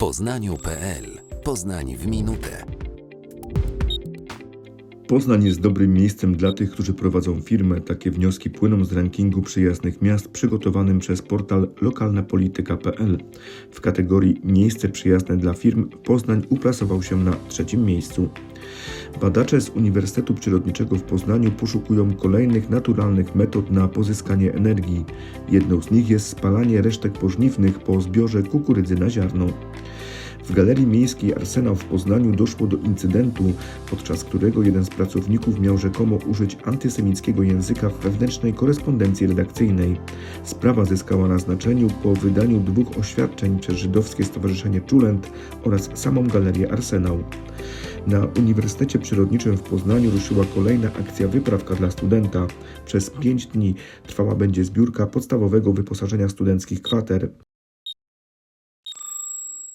poznaniu.pl Poznań w minutę. Poznań jest dobrym miejscem dla tych, którzy prowadzą firmę. Takie wnioski płyną z rankingu przyjaznych miast przygotowanym przez portal lokalnapolityka.pl. W kategorii Miejsce przyjazne dla firm Poznań uplasował się na trzecim miejscu. Badacze z Uniwersytetu Przyrodniczego w Poznaniu poszukują kolejnych naturalnych metod na pozyskanie energii. Jedną z nich jest spalanie resztek pożniwnych po zbiorze kukurydzy na ziarno. W Galerii Miejskiej Arsenał w Poznaniu doszło do incydentu, podczas którego jeden z pracowników miał rzekomo użyć antysemickiego języka w wewnętrznej korespondencji redakcyjnej. Sprawa zyskała na znaczeniu po wydaniu dwóch oświadczeń przez żydowskie stowarzyszenie Czulent oraz samą Galerię Arsenał. Na Uniwersytecie Przyrodniczym w Poznaniu ruszyła kolejna akcja Wyprawka dla studenta. Przez pięć dni trwała będzie zbiórka podstawowego wyposażenia studenckich kwater.